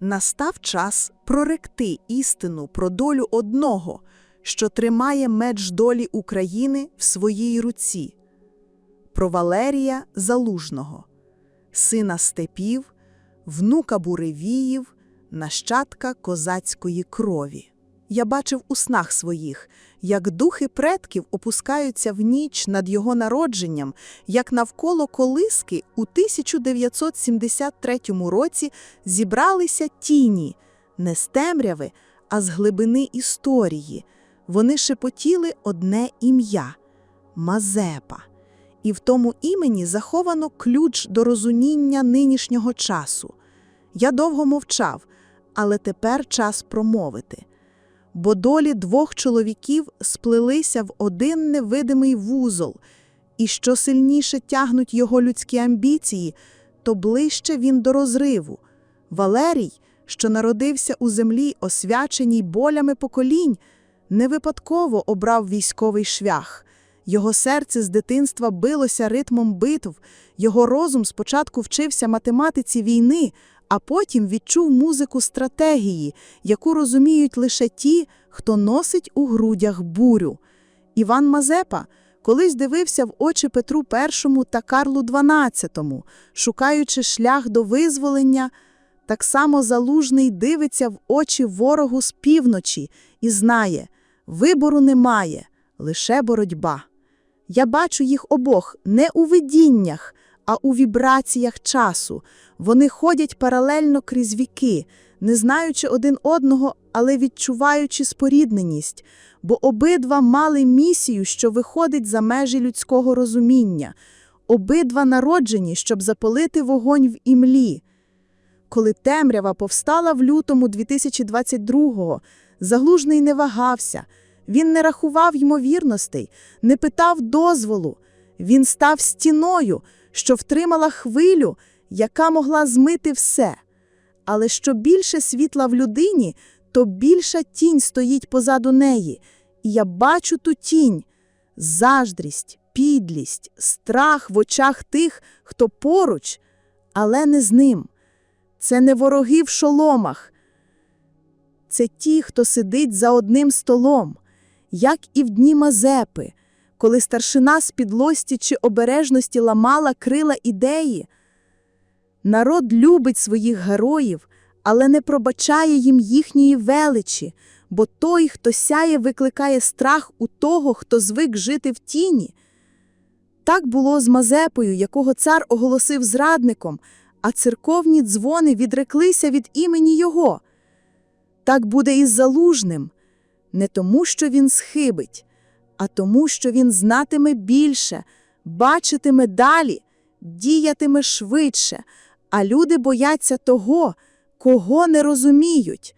Настав час проректи істину про долю одного, що тримає меч долі України в своїй руці, про Валерія Залужного, сина степів, внука буревіїв, нащадка козацької крові. Я бачив у снах своїх, як духи предків опускаються в ніч над його народженням, як навколо колиски у 1973 році зібралися тіні, не з темряви, а з глибини історії. Вони шепотіли одне ім'я Мазепа. І в тому імені заховано ключ до розуміння нинішнього часу. Я довго мовчав, але тепер час промовити. Бо долі двох чоловіків сплелися в один невидимий вузол, і що сильніше тягнуть його людські амбіції, то ближче він до розриву. Валерій, що народився у землі, освяченій болями поколінь, не випадково обрав військовий шлях. Його серце з дитинства билося ритмом битв, його розум спочатку вчився математиці війни, а потім відчув музику стратегії, яку розуміють лише ті, хто носить у грудях бурю. Іван Мазепа колись дивився в очі Петру І та Карлу XII, шукаючи шлях до визволення, так само Залужний дивиться в очі ворогу з півночі і знає, вибору немає, лише боротьба. Я бачу їх обох не у видіннях, а у вібраціях часу. Вони ходять паралельно крізь віки, не знаючи один одного, але відчуваючи спорідненість, бо обидва мали місію, що виходить за межі людського розуміння, обидва народжені, щоб запалити вогонь в імлі. Коли темрява повстала в лютому 2022-го, Заглужний не вагався, він не рахував ймовірностей, не питав дозволу. Він став стіною, що втримала хвилю, яка могла змити все. Але що більше світла в людині, то більша тінь стоїть позаду неї. І я бачу ту тінь заждрість, підлість, страх в очах тих, хто поруч, але не з ним. Це не вороги в шоломах. Це ті, хто сидить за одним столом, як і в дні Мазепи, коли старшина з підлості чи обережності ламала крила ідеї. Народ любить своїх героїв, але не пробачає їм їхньої величі, бо той, хто сяє, викликає страх у того, хто звик жити в тіні. Так було з Мазепою, якого цар оголосив зрадником, а церковні дзвони відреклися від імені його. Так буде і з залужним, не тому, що він схибить, а тому, що він знатиме більше, бачитиме далі, діятиме швидше, а люди бояться того, кого не розуміють.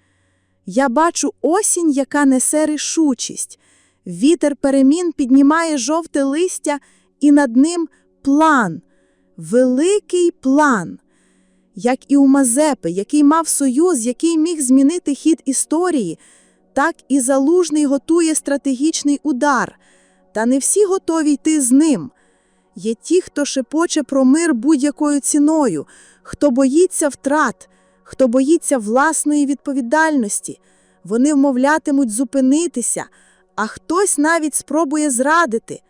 Я бачу осінь, яка несе рішучість. Вітер перемін піднімає жовте листя, і над ним план, великий план. Як і у Мазепи, який мав союз, який міг змінити хід історії, так і Залужний готує стратегічний удар. Та не всі готові йти з ним. Є ті, хто шепоче про мир будь-якою ціною, хто боїться втрат, хто боїться власної відповідальності. Вони вмовлятимуть зупинитися, а хтось навіть спробує зрадити,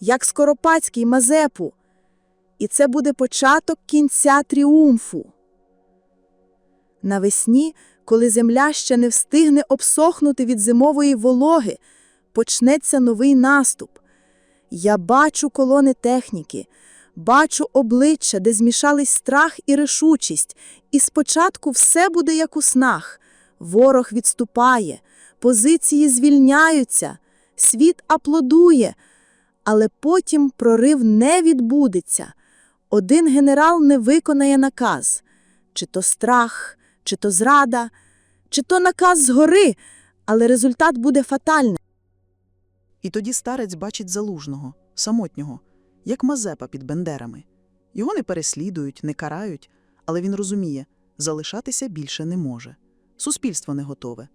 як Скоропадський Мазепу. І це буде початок кінця тріумфу. Навесні, коли земля ще не встигне обсохнути від зимової вологи, почнеться новий наступ. Я бачу колони техніки, бачу обличчя, де змішались страх і рішучість, і спочатку все буде як у снах. Ворог відступає, позиції звільняються, світ аплодує, але потім прорив не відбудеться. Один генерал не виконає наказ, чи то страх, чи то зрада, чи то наказ згори, але результат буде фатальним. І тоді старець бачить залужного, самотнього, як Мазепа під бендерами. Його не переслідують, не карають, але він розуміє, залишатися більше не може. Суспільство не готове.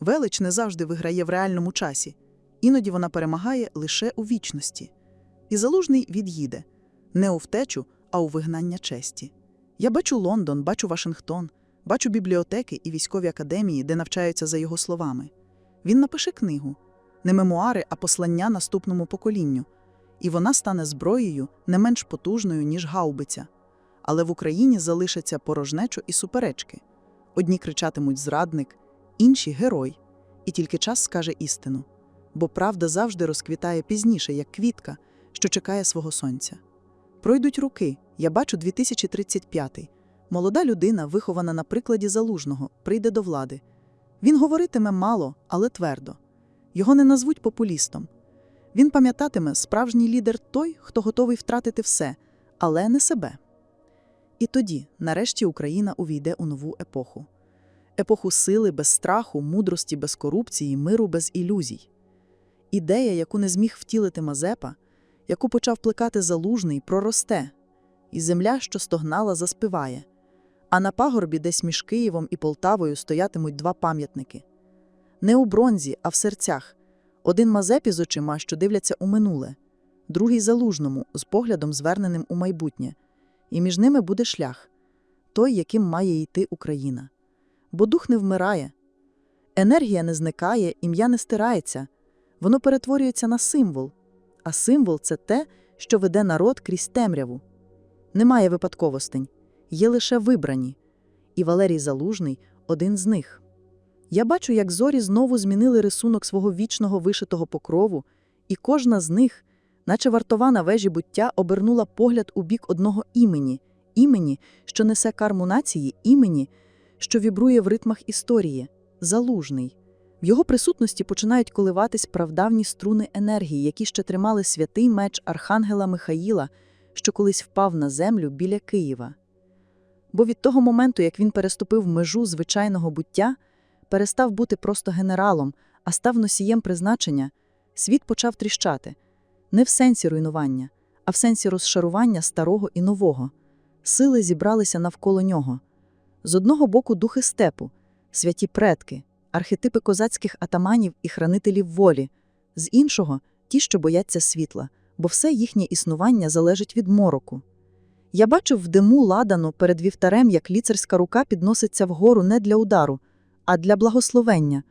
Велич не завжди виграє в реальному часі, іноді вона перемагає лише у вічності. І залужний від'їде не у втечу, а у вигнання честі. Я бачу Лондон, бачу Вашингтон, Бачу бібліотеки і військові академії, де навчаються за його словами. Він напише книгу, не мемуари, а послання наступному поколінню, і вона стане зброєю не менш потужною, ніж гаубиця. Але в Україні залишаться порожнечо і суперечки. Одні кричатимуть зрадник, інші герой, і тільки час скаже істину. Бо правда завжди розквітає пізніше, як квітка, що чекає свого сонця. Пройдуть роки, я бачу 2035-й. Молода людина, вихована на прикладі залужного, прийде до влади. Він говоритиме мало, але твердо. Його не назвуть популістом. Він пам'ятатиме, справжній лідер той, хто готовий втратити все, але не себе. І тоді, нарешті, Україна увійде у нову епоху. Епоху сили без страху, мудрості без корупції, миру без ілюзій. Ідея, яку не зміг втілити Мазепа, яку почав плекати залужний, проросте, і земля, що стогнала, заспіває. А на пагорбі, десь між Києвом і Полтавою, стоятимуть два пам'ятники. Не у бронзі, а в серцях. Один Мазепі з очима, що дивляться у минуле, другий залужному, з поглядом зверненим у майбутнє. І між ними буде шлях той, яким має йти Україна. Бо дух не вмирає, енергія не зникає, ім'я не стирається, воно перетворюється на символ, а символ це те, що веде народ крізь темряву. Немає випадковостей, є лише вибрані, і Валерій Залужний один з них. Я бачу, як зорі знову змінили рисунок свого вічного вишитого покрову, і кожна з них, наче вартова на вежі буття, обернула погляд у бік одного імені, імені, що несе карму нації, імені, що вібрує в ритмах історії залужний. В його присутності починають коливатись правдавні струни енергії, які ще тримали святий меч Архангела Михаїла, що колись впав на землю біля Києва. Бо від того моменту, як він переступив межу звичайного буття, перестав бути просто генералом, а став носієм призначення, світ почав тріщати не в сенсі руйнування, а в сенсі розшарування старого і нового. Сили зібралися навколо нього. З одного боку духи степу, святі предки, архетипи козацьких атаманів і хранителів волі, з іншого ті, що бояться світла, бо все їхнє існування залежить від мороку. Я бачив в диму ладану перед вівтарем, як ліцарська рука підноситься вгору не для удару, а для благословення.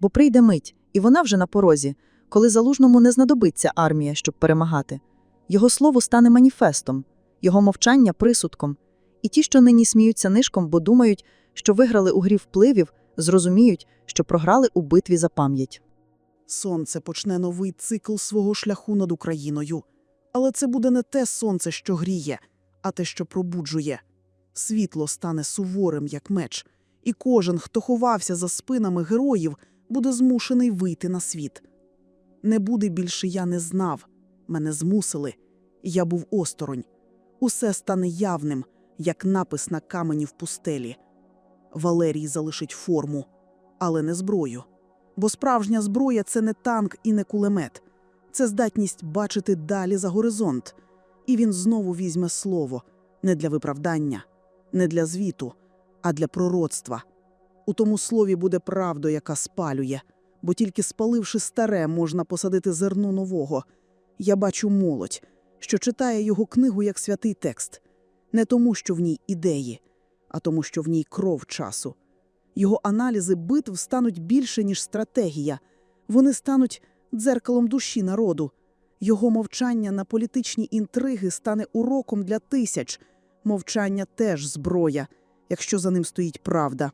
Бо прийде мить, і вона вже на порозі, коли залужному не знадобиться армія, щоб перемагати. Його слово стане маніфестом, його мовчання присудком. І ті, що нині сміються нишком, бо думають, що виграли у грі впливів, зрозуміють, що програли у битві за пам'ять. Сонце почне новий цикл свого шляху над Україною. Але це буде не те сонце, що гріє, а те, що пробуджує. Світло стане суворим, як меч, і кожен, хто ховався за спинами героїв, буде змушений вийти на світ. Не буде більше я не знав, мене змусили. Я був осторонь. Усе стане явним, як напис на камені в пустелі. Валерій залишить форму, але не зброю. Бо справжня зброя це не танк і не кулемет, це здатність бачити далі за горизонт. І він знову візьме слово не для виправдання, не для звіту, а для пророцтва. У тому слові буде правда, яка спалює, бо тільки спаливши старе, можна посадити зерно нового. Я бачу молодь, що читає його книгу як святий текст, не тому, що в ній ідеї, а тому, що в ній кров часу. Його аналізи битв стануть більше, ніж стратегія. Вони стануть дзеркалом душі народу. Його мовчання на політичні інтриги стане уроком для тисяч. Мовчання теж зброя, якщо за ним стоїть правда.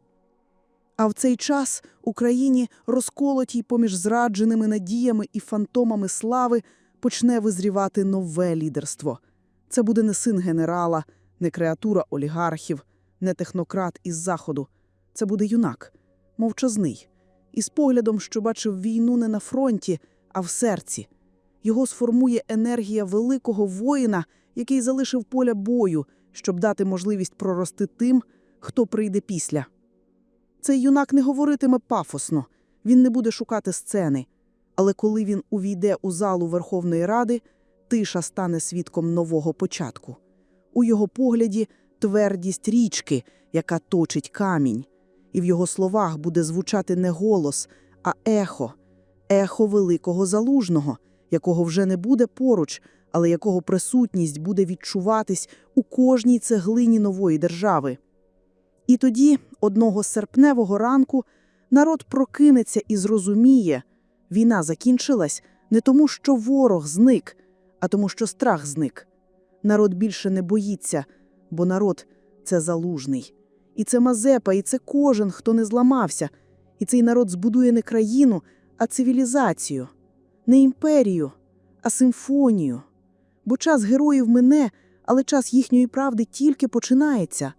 А в цей час Україні, розколотій поміж зрадженими надіями і фантомами слави, почне визрівати нове лідерство. Це буде не син генерала, не креатура олігархів, не технократ із заходу. Це буде юнак, мовчазний, із поглядом, що бачив війну не на фронті, а в серці. Його сформує енергія великого воїна, який залишив поля бою, щоб дати можливість прорости тим, хто прийде після. Цей юнак не говоритиме пафосно, він не буде шукати сцени. Але коли він увійде у залу Верховної Ради, тиша стане свідком нового початку. У його погляді твердість річки, яка точить камінь, і в його словах буде звучати не голос, а ехо, ехо великого залужного, якого вже не буде поруч, але якого присутність буде відчуватись у кожній цеглині нової держави. І тоді, одного серпневого ранку, народ прокинеться і зрозуміє, війна закінчилась не тому, що ворог зник, а тому, що страх зник. Народ більше не боїться, бо народ це залужний. І це Мазепа, і це кожен, хто не зламався. І цей народ збудує не країну, а цивілізацію, не імперію, а симфонію. Бо час героїв мине, але час їхньої правди тільки починається.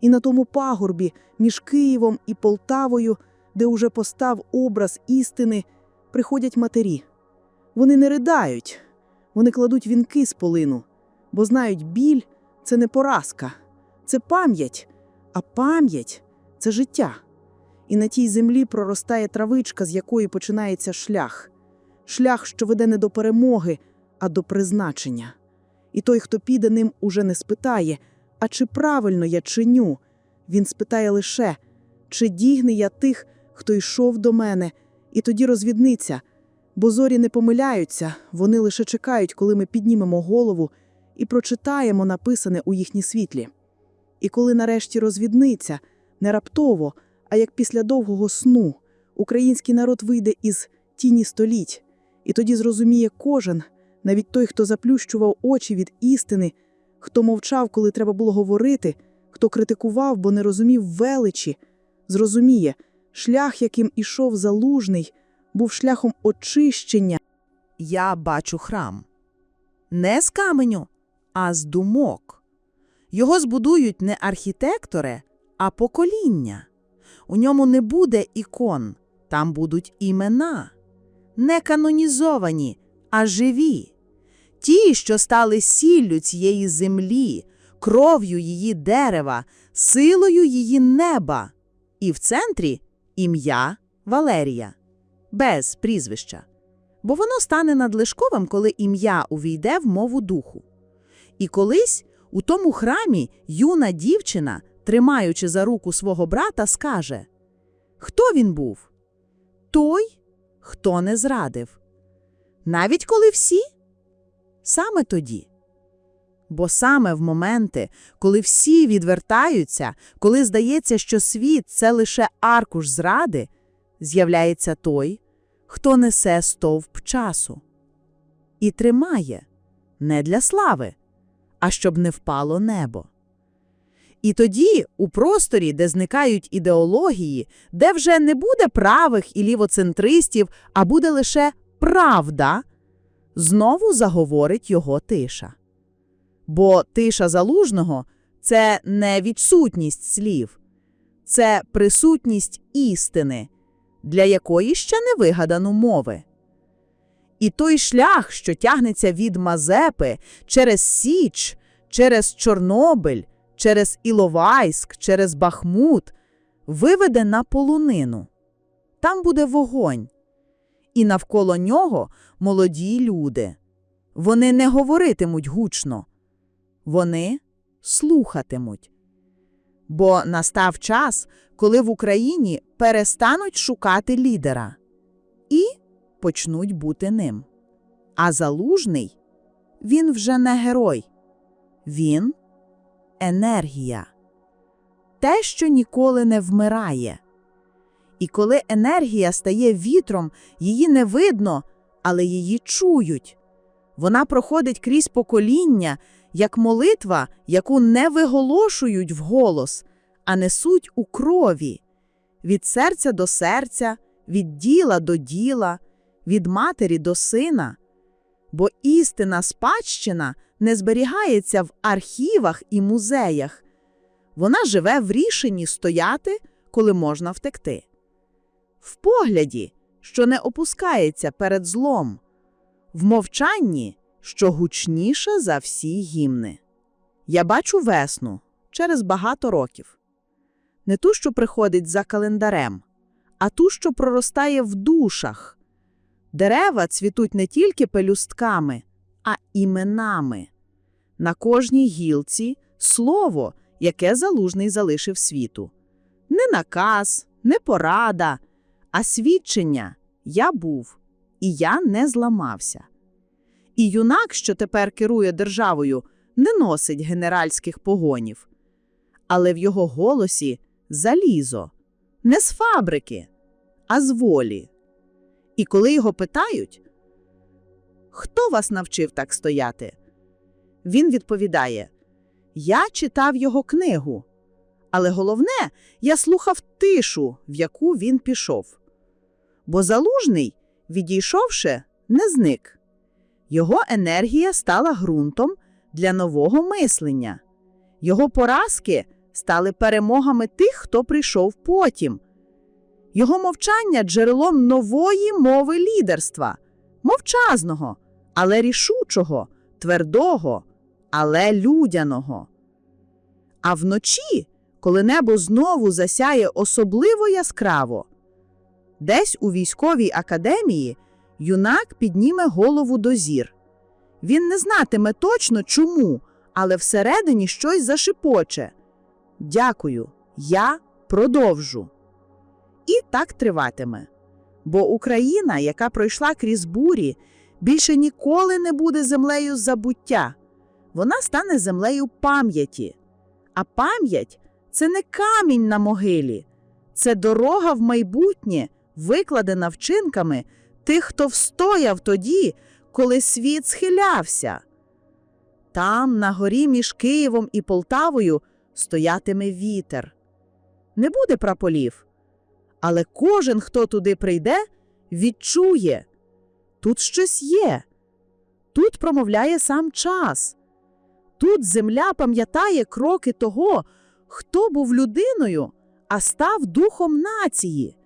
І на тому пагорбі між Києвом і Полтавою, де уже постав образ істини, приходять матері. Вони не ридають, вони кладуть вінки з полину, бо знають, біль це не поразка, це пам'ять, а пам'ять це життя. І на тій землі проростає травичка, з якої починається шлях. Шлях, що веде не до перемоги, а до призначення. І той, хто піде ним, уже не спитає, а чи правильно я чиню? Він спитає лише, чи дігне я тих, хто йшов до мене, і тоді розвідниться. Бо зорі не помиляються, вони лише чекають, коли ми піднімемо голову і прочитаємо написане у їхній світлі. І коли нарешті розвідниться, не раптово, а як після довгого сну, український народ вийде із тіні століть, і тоді зрозуміє кожен, навіть той, хто заплющував очі від істини, хто мовчав, коли треба було говорити, хто критикував, бо не розумів величі, зрозуміє, шлях, яким ішов залужний, був шляхом очищення. Я бачу храм. Не з каменю, а з думок. Його збудують не архітектори, а покоління. У ньому не буде ікон, там будуть імена. Не канонізовані, а живі. Ті, що стали сіллю цієї землі, кров'ю її дерева, силою її неба. І в центрі ім'я Валерія, без прізвища. Бо воно стане надлишковим, коли ім'я увійде в мову духу. І колись у тому храмі юна дівчина, тримаючи за руку свого брата, скаже: Хто він був? Той, хто не зрадив. Навіть коли всі? Саме тоді. Бо саме в моменти, коли всі відвертаються, коли здається, що світ це лише аркуш зради, з'являється той, хто несе стовп часу. І тримає не для слави, а щоб не впало небо. І тоді, у просторі, де зникають ідеології, де вже не буде правих і лівоцентристів, а буде лише правда, знову заговорить його тиша. Бо тиша залужного це не відсутність слів, це присутність істини, для якої ще не вигадано мови. І той шлях, що тягнеться від Мазепи через Січ, через Чорнобиль, через Іловайськ, через Бахмут, виведе на полунину. Там буде вогонь. І навколо нього молоді люди. Вони не говоритимуть гучно, вони слухатимуть. Бо настав час, коли в Україні перестануть шукати лідера і почнуть бути ним. А залужний він вже не герой, він енергія, те, що ніколи не вмирає. І коли енергія стає вітром, її не видно, але її чують. Вона проходить крізь покоління, як молитва, яку не виголошують вголос, а несуть у крові від серця до серця, від діла до діла, від матері до сина. Бо істина спадщина не зберігається в архівах і музеях. Вона живе в рішенні стояти, коли можна втекти. В погляді, що не опускається перед злом, в мовчанні, що гучніше за всі гімни. Я бачу весну через багато років. Не ту, що приходить за календарем, а ту, що проростає в душах. Дерева цвітуть не тільки пелюстками, а іменами. На кожній гілці слово, яке залужний залишив світу. Не наказ, не порада, а свідчення я був, і я не зламався. І юнак, що тепер керує державою, не носить генеральських погонів. Але в його голосі залізо, не з фабрики, а з волі. І коли його питають, хто вас навчив так стояти? Він відповідає: Я читав його книгу. Але головне, я слухав тишу, в яку він пішов. Бо залужний, відійшовши, не зник. Його енергія стала ґрунтом для нового мислення. Його поразки стали перемогами тих, хто прийшов потім. Його мовчання джерелом нової мови лідерства, мовчазного, але рішучого, твердого, але людяного. А вночі, коли небо знову засяє особливо яскраво, десь у військовій академії юнак підніме голову до зір. Він не знатиме точно чому, але всередині щось зашипоче. Дякую, я продовжу. І так триватиме. Бо Україна, яка пройшла крізь бурі, більше ніколи не буде землею забуття. Вона стане землею пам'яті. А пам'ять це не камінь на могилі, це дорога в майбутнє, викладена вчинками тих, хто встояв тоді, коли світ схилявся. Там, на горі між Києвом і Полтавою, стоятиме вітер. Не буде праполів, але кожен, хто туди прийде, відчує тут щось є, тут промовляє сам час. Тут земля пам'ятає кроки того, хто був людиною, а став духом нації.